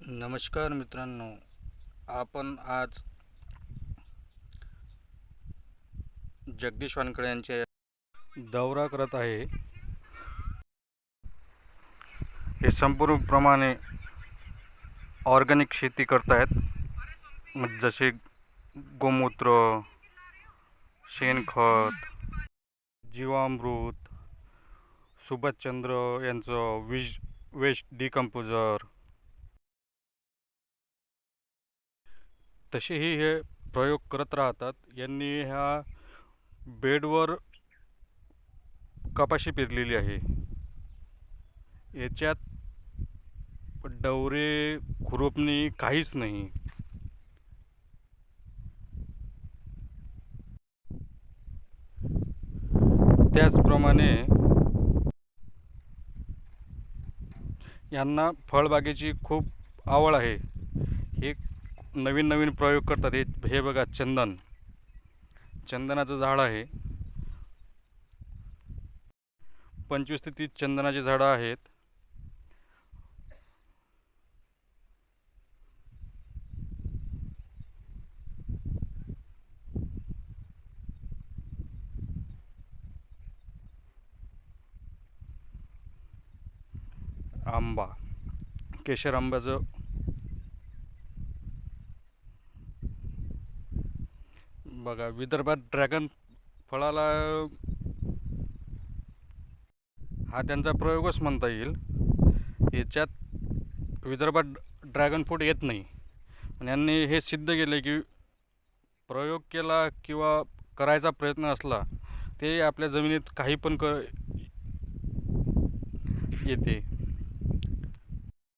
नमस्कार मित्रांनो आपण आज जगदीश वानकडे यांच्या दौरा करत आहे. हे संपूर्णप्रमाणे ऑर्गॅनिक शेती करतायत. आहेत जसे गोमूत्र शेणखत जीवामृत सुभाषचंद्र यांचं विज वेस्ट डिकम्पोजर तसेही हे प्रयोग करत राहतात. यांनी ह्या बेडवर कपाशी पेरलेली आहे. याच्यात डवरे खुरपणी काहीच नाही. त्याचप्रमाणे यांना फळबागेची खूप आवड आहे. हे नवीन नवीन प्रयोग करतात. हे हे बघा चंदन. चंदनाचं झाड आहे. पंचवीस ते तीस चंदनाची झाडं आहेत. आंबा. केशर आंब्याचं बघा विदर्भात ड्रॅगन फळाला हा त्यांचा प्रयोगच म्हणता येईल. याच्यात विदर्भात ड्रॅगन फ्रूट येत नाही. पण यांनी हे सिद्ध केले की प्रयोग केला किंवा करायचा प्रयत्न असला ते आपल्या जमिनीत काही पण क येते.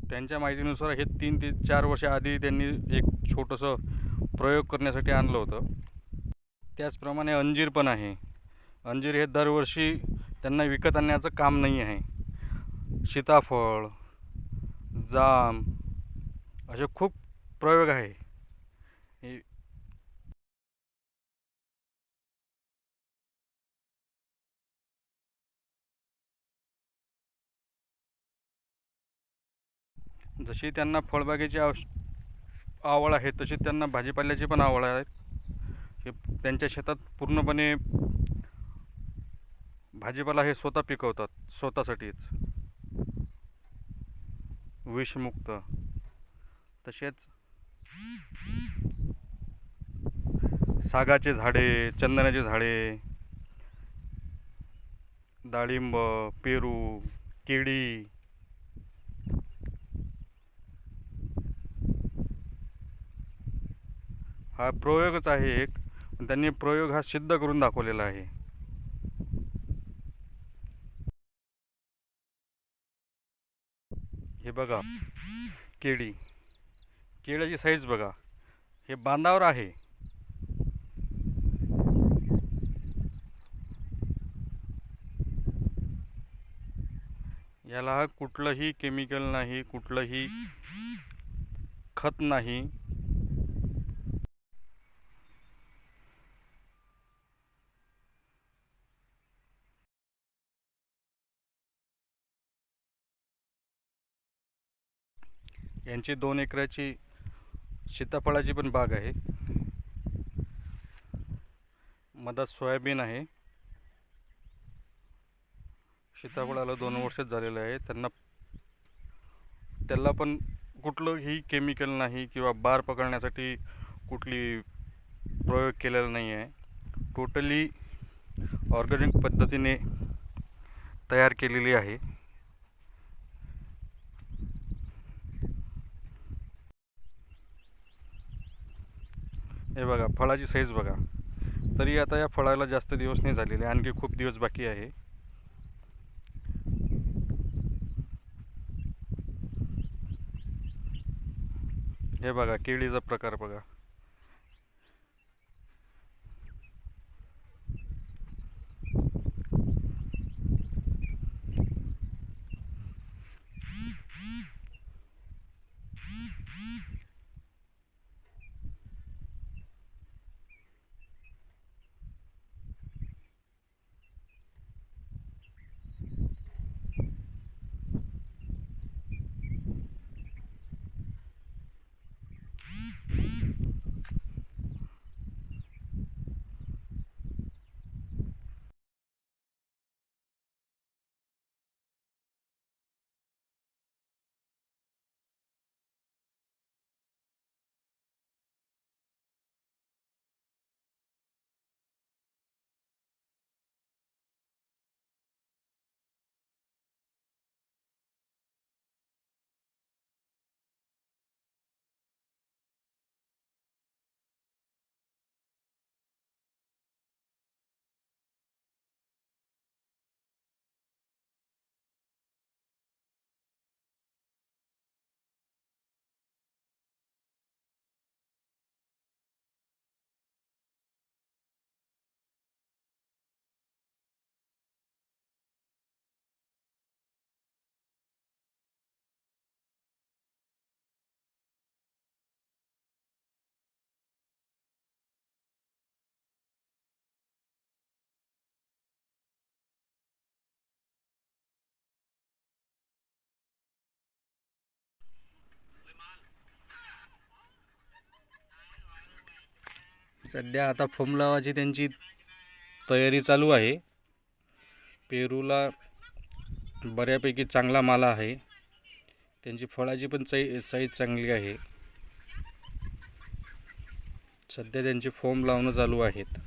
त्यांच्या माहितीनुसार हे तीन ते चार वर्ष आधी त्यांनी एक छोटंसं प्रयोग करण्यासाठी आणलं होतं. त्याचप्रमाणे अंजीर पण आहे. अंजीर हे दरवर्षी त्यांना विकत आणण्याचं काम नाही आहे. सीताफळ जाम असे खूप प्रयोग आहे. हे जशी त्यांना फळबागेची आवश आवड आहे तशी त्यांना भाजीपाल्याची पण आवड आहे. हे त्यांच्या शेतात पूर्णपणे भाजीपाला हे स्वतः पिकवतात स्वतःसाठीच. विषमुक्त. तसेच सागाचे झाडे चंदनाचे झाडे डाळिंब पेरू केळी हा प्रयोगच आहे एक. त्यांनी प्रयोग हा सिद्ध करून दाखवलेला आहे. हे बघा केळी. केळ्याची साईज बघा. हे बांधावर आहे. याला कुठलंही केमिकल नाही कुठलंही खत नाही. यांची दोन एकराची सीताफळाची पण बाग आहे. मधात सोयाबीन आहे. सीताफळाला दोन वर्षच झालेलं आहे. त्यांना त्याला पण कुठलंही केमिकल नाही किंवा बार पकडण्यासाठी कुठली प्रयोग केलेला नाही आहे. टोटली ऑर्गॅनिक पद्धतीने तयार केलेली आहे. हे बघा फळाची साईज बघा. तरी आता या फळाला जास्त दिवस नाही झालेले आणखी खूप दिवस बाकी आहे. हे बघा केळीचा प्रकार बघा. सध्या आता फोम लावायची त्यांची तयारी चालू आहे. पेरूला बऱ्यापैकी चांगला माला आहे. त्यांची फळाची पण साई साईज चांगली आहे. सध्या त्यांचे फोम लावणं चालू आहेत.